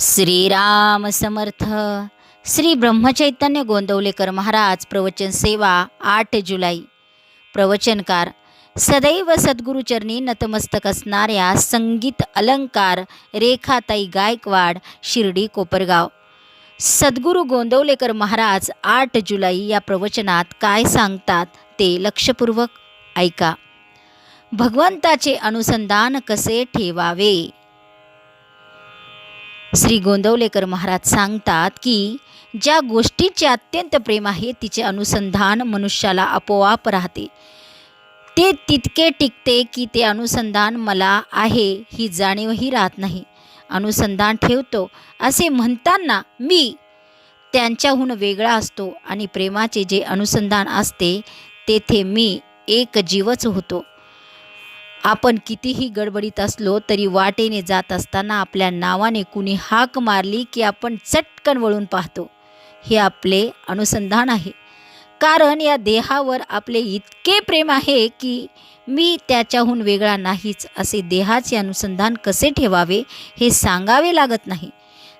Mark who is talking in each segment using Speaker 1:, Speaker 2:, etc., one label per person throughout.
Speaker 1: श्रीराम समर्थ. श्री ब्रह्मचैतन्य गोंदवलेकर महाराज प्रवचन सेवा आठ जुलै. प्रवचनकार सदैव सद्गुरुचरणी नतमस्तक असणाऱ्या संगीत अलंकार रेखाताई गायकवाड शिर्डी कोपरगाव. सद्गुरू गोंदवलेकर महाराज आठ जुलै या प्रवचनात काय सांगतात ते लक्षपूर्वक ऐका. भगवंताचे अनुसंधान कसे ठेवावे? श्री गोंदवलेकर महाराज सांगतात की ज्या गोष्टीचे अत्यंत प्रेम आहे तिचे अनुसंधान मनुष्याला आपोआप राहते. ते तितके टिकते की ते अनुसंधान मला आहे ही जाणीवही राहत नाही. अनुसंधान ठेवतो असे म्हणताना मी त्यांच्याहून वेगळा असतो आणि प्रेमाचे जे अनुसंधान असते तेथे मी एक जीवच होतो. आपण कितीही गडबडीत असलो तरी वाटेने जात असताना आपल्या नावाने कुणी हाक मारली की आपण चटकन वळून पाहतो. हे आपले अनुसंधान आहे. कारण या देहावर आपले इतके प्रेम आहे की मी त्याच्याहून वेगळा नाहीच असे देहाचे अनुसंधान कसे ठेवावे हे सांगावे लागत नाही.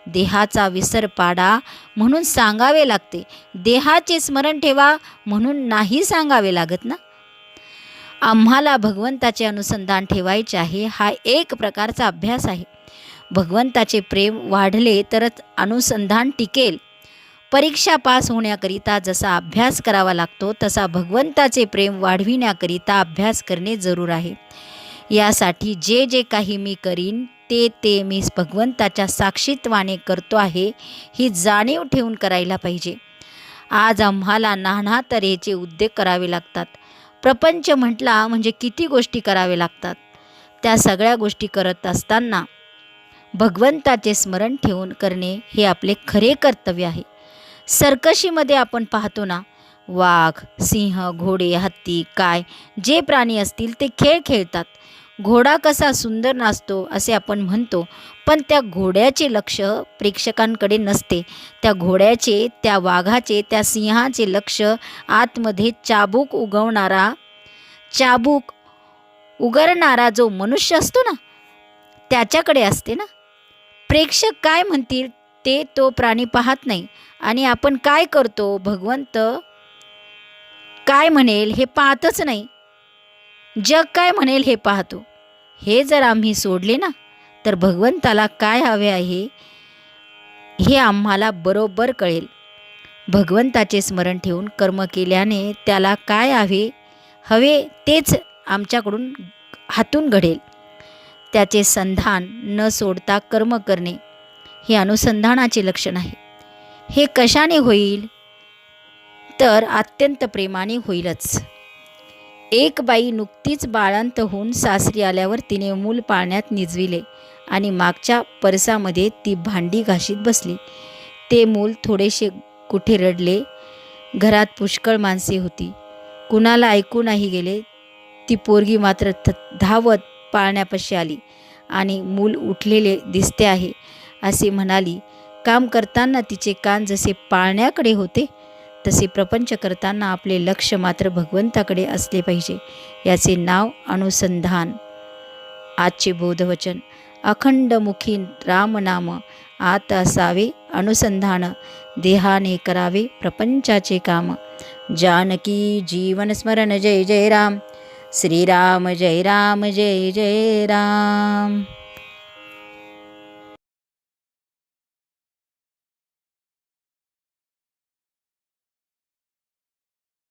Speaker 1: देहाचा विसर पाडा म्हणून सांगावे लागते. देहाचे स्मरण ठेवा म्हणून नाही सांगावे लागत ना? आम्हाला भगवंताचे अनुसंधान ठेवायचे आहे हा एक प्रकारचा अभ्यास आहे. भगवंताचे प्रेम वाढले तरच अनुसंधान टिकेल. परीक्षा पास होण्याकरिता जसा अभ्यास करावा लागतो तसा भगवंताचे प्रेम वाढविण्याकरिता अभ्यास करणे जरूर आहे. यासाठी जे जे काही मी करीन ते ते मी भगवंताच्या साक्षीत्वाने करतो आहे ही जाणीव ठेवून करायला पाहिजे. आज आम्हाला नाना तऱ्हेचे उद्योग करावे लागतात. प्रपंच म्हटला म्हणजे किती गोष्टी करावे लागतात. त्या सगळ्या गोष्टी करत असताना भगवंताचे स्मरण ठेवून करणे हे आपले खरे कर्तव्य आहे. सर्कशीमध्ये आपण पाहतो ना वाघ सिंह घोडे हत्ती काय जे प्राणी असतील ते खेळ खेळतात. घोडा कसा सुंदर नाचतो असे आपण म्हणतो पण त्या घोड्याचे लक्ष प्रेक्षकांकडे नसते. त्या घोड्याचे त्या वाघाचे त्या सिंहाचे लक्ष आतमध्ये चाबूक उगवणारा चाबूक उगरणारा जो मनुष्य असतो ना त्याच्याकडे असते ना. प्रेक्षक काय म्हणतील ते तो प्राणी पाहत नाही. आणि आपण काय करतो भगवंत काय म्हणेल हे पाहतच नाही. जग काय म्हणेल हे पाहतो. हे जर आम्ही सोडले ना तर भगवंताला काय हवे आहे हे आम्हाला बरोबर कळेल. भगवंताचे स्मरण ठेवून कर्म केल्याने त्याला काय हवे हवे तेच आमच्याकडून हातून घडेल. त्याचे संधान न सोडता कर्म करणे हे अनुसंधानाचे लक्षण आहे. हे कशाने होईल? तर अत्यंत प्रेमाने होईलच. एक बाई नुकतीच बाळांत होऊन सासरी आल्यावर तिने मूल पाळण्यात निजविले आणि मागच्या परसामध्ये ती भांडी घाशीत बसली. ते मूल थोडेसे कुठे रडले. घरात पुष्कळ माणसे होती. कुणाला ऐकू नाही गेले. ती पोरगी मात्र थ धावत पाळण्यापाशी आली आणि मूल उठलेले दिसते आहे असे म्हणाली काम करताना तिचे कान जसे पाळण्याकडे होते तसे प्रपंच करताना आपले लक्ष मात्र भगवंताकडे असले पाहिजे. याचे नाव अनुसंधान. आजचे बोधवचन. अखंडमुखी रामनाम. आत असावे अनुसंधान. देहाने करावे प्रपंचाचे काम. जानकी जीवन स्मरण जय जय राम. श्रीराम जय राम जय जय राम.